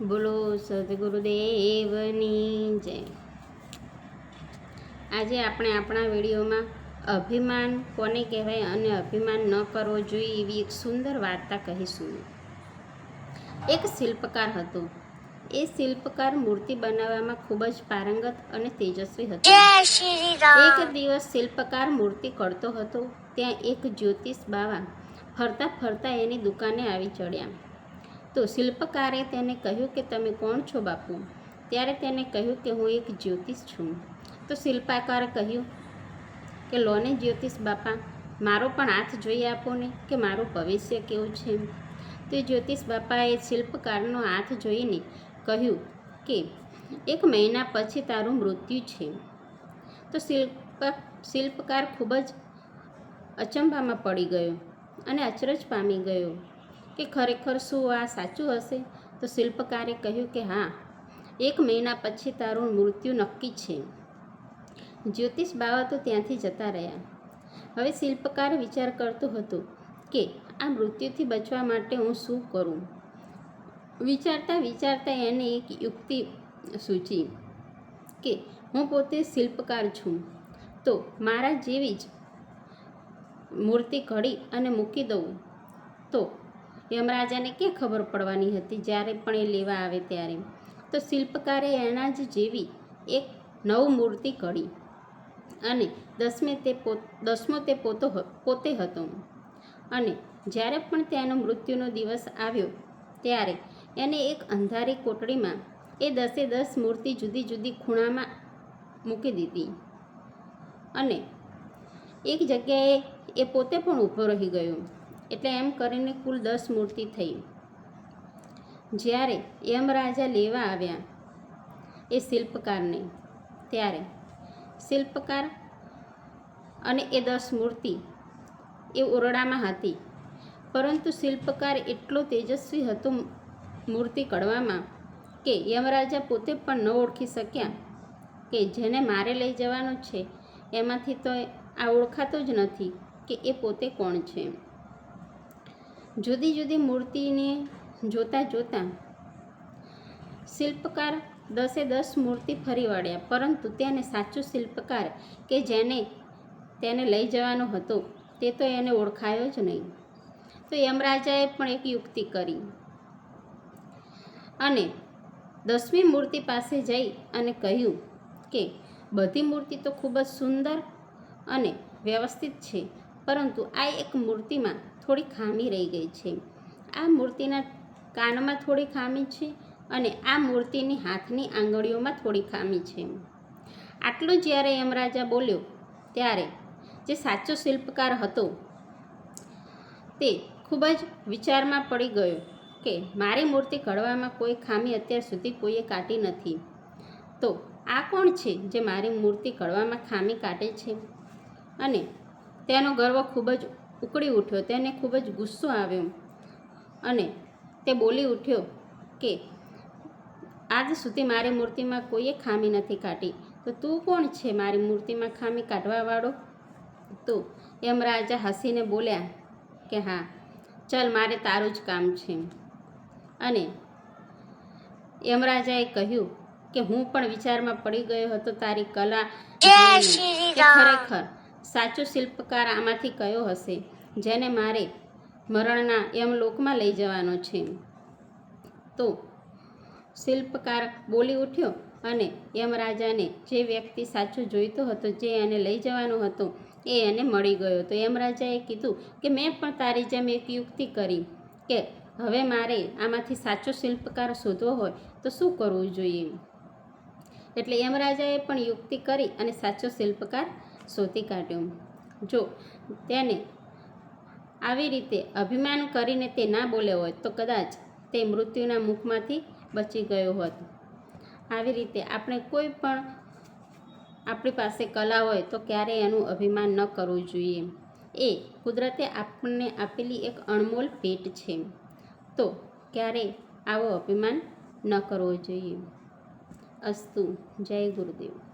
બોલો સદગુરુદેવની જય. આજે આપણે આપણા વિડીયોમાં અભિમાન કોને કહેવાય અને અભિમાન ન કરવો જોઈએ એવી એક સુંદર વાર્તા કહીશું. એક શિલ્પકાર હતો. એ શિલ્પકાર મૂર્તિ બનાવવામાં ખૂબ જ પારંગત અને તેજસ્વી હતો. એક દિવસ શિલ્પકાર મૂર્તિ કરતો હતો. ત્યાં એક જ્યોતિષ બાવા ફરતા ફરતા એની દુકાને આવી ચડ્યા. તો શિલ્પકારે તેને કહ્યું કે, તમે કોણ છો બાપુ? ત્યારે તેને કહ્યું કે, હું એક જ્યોતિષ છું. તો શિલ્પાકારે કહ્યું કે, લોને જ્યોતિષ બાપા, મારો પણ હાથ જોઈ આપો ને કે મારું ભવિષ્ય કેવું છે. તો જ્યોતિષ બાપાએ શિલ્પકારનો હાથ જોઈને કહ્યું કે, એક મહિના પછી તારું મૃત્યુ છે. તો શિલ્પ, શિલ્પકાર ખૂબ જ અચંબામાં પડી ગયો અને અચરજ પામી ગયો. કે ખરેખર શું આ સાચું હશે? તો શિલ્પકારે કહ્યું કે, હા, એક મહિના પછી તારું મૃત્યુ નક્કી છે. જ્યોતિષ બાવા તો ત્યાંથી જતા રહ્યા. હવે શિલ્પકાર વિચાર કરતો હતો કે, આ મૃત્યુથી બચવા માટે હું શું કરું? વિચારતા વિચારતા એને એક યુક્તિ સૂચી કે, હું પોતે શિલ્પકાર છું. તો મારા જેવી જ મૂર્તિ ઘડી અને મૂકી દઉં. તો યમરાજાને કે ખબર પડવાની હતી જ્યારે પણ એ લેવા આવે ત્યારે? તો શિલ્પકારે એના જ જેવી એક નવ મૂર્તિ ઘડી અને દસમે તે પોત દસમો તે પોતો પોતે હતો. અને જ્યારે પણ તેનો મૃત્યુનો દિવસ આવ્યો ત્યારે એને એક અંધારી કોટડીમાં એ દસે દસ મૂર્તિ જુદી જુદી ખૂણામાં મૂકી દીધી. અને એક જગ્યાએ એ પોતે પણ ઊભો રહી ગયો. એટલે એમ કરીને કુલ દસ મૂર્તિ થઈ. જ્યારે યમરાજા લેવા આવ્યા એ શિલ્પકારને, ત્યારે શિલ્પકાર અને એ દસ મૂર્તિ એ ઓરડામાં હતી. પરંતુ શિલ્પકાર એટલો તેજસ્વી હતો મૂર્તિ કડવામાં કે યમરાજા પોતે પણ ન ઓળખી શક્યા કે જેને મારે લઈ જવાનો છે, એમાંથી તો આ ઓળખાતો જ નથી કે એ પોતે કોણ છે. જુદી જુદી મૂર્તિને જોતાં જોતાં શિલ્પકાર દસે દસ મૂર્તિ ફરી વળ્યા. પરંતુ તેને સાચો શિલ્પકાર કે જેને તેને લઈ જવાનો હતો, તે તો એને ઓળખાયો જ નહીં. તો યમરાજાએ પણ એક યુક્તિ કરી અને દસમી મૂર્તિ પાસે જઈ અને કહ્યું કે, બધી મૂર્તિ તો ખૂબ જ સુંદર અને વ્યવસ્થિત છે પરંતુ આ એક મૂર્તિમાં થોડી ખામી રહી ગઈ છે. આ મૂર્તિના કાનમાં થોડી ખામી છે અને આ મૂર્તિની હાથની આંગળીઓમાં થોડી ખામી છે. આટલું જ્યારે યમરાજા બોલ્યો, ત્યારે જે સાચો શિલ્પકાર હતો, તે ખૂબ જ વિચારમાં પડી ગયો કે મારી મૂર્તિ ઘડવામાં કોઈ ખામી અત્યાર સુધી કોઈએ કાઢી નથી. તો આ કોણ છે જે મારી મૂર્તિ ઘડવામાં ખામી કાઢે છે? અને તેનો ગર્વ ખૂબ જ ઉકળી ઉઠ્યો. તેને ખૂબ જ ગુસ્સો આવ્યો. અને તે બોલી ઉઠ્યો કે આજ સુધી મારી મૂર્તિમાં કોઈએ ખામી નથી કાઢી. તો તું કોણ છે મારી મૂર્તિમાં ખામી કાઢવાવાળો? તો યમરાજા હસીને બોલ્યા કે હા ચલ મારે તારું જ કામ છે. અને યમરાજાએ કહ્યું કે હું પણ વિચારમાં પડી ગયો હતો તારી કલા. ખરેખર સાચો શિલ્પકાર આમાંથી કયો હશે? જેને મારે મરણના યમલોકમાં લઈ જવાનો છે. તો શિલ્પકાર બોલી ઉઠ્યો અને યમરાજાને જે વ્યક્તિ સાચો જોઈતો હતો, જે એને લઈ જવાનો હતો, એ એને મળી ગયો. તો યમરાજાએ કીધું કે, મેં પણ તારી જેમ એક યુક્તિ કરી કે, હવે મારે આમાંથી સાચો શિલ્પકાર શોધવો હોય તો શું કરવું જોઈએ? એટલે યમરાજાએ પણ યુક્તિ કરી અને સાચો શિલ્પકાર શોધી કાઢ્યો. જો, તેને આવી રીતે અભિમાન કરીને તે ના બોલ્યો હોય, તો કદાચ તે મૃત્યુના મુખમાંથી બચી ગયો હોત. આવી રીતે આપણે કોઈ પણ આપણી પાસે કલા હોય, તો ક્યારેય એનું અભિમાન ન કરવું જોઈએ. એ કુદરતે આપણને આપેલી એક અણમોલ ભેટ છે. તો ક્યારેય આવો અભિમાન ન કરવો જોઈએ. અસ્તુ, જય ગુરુદેવ.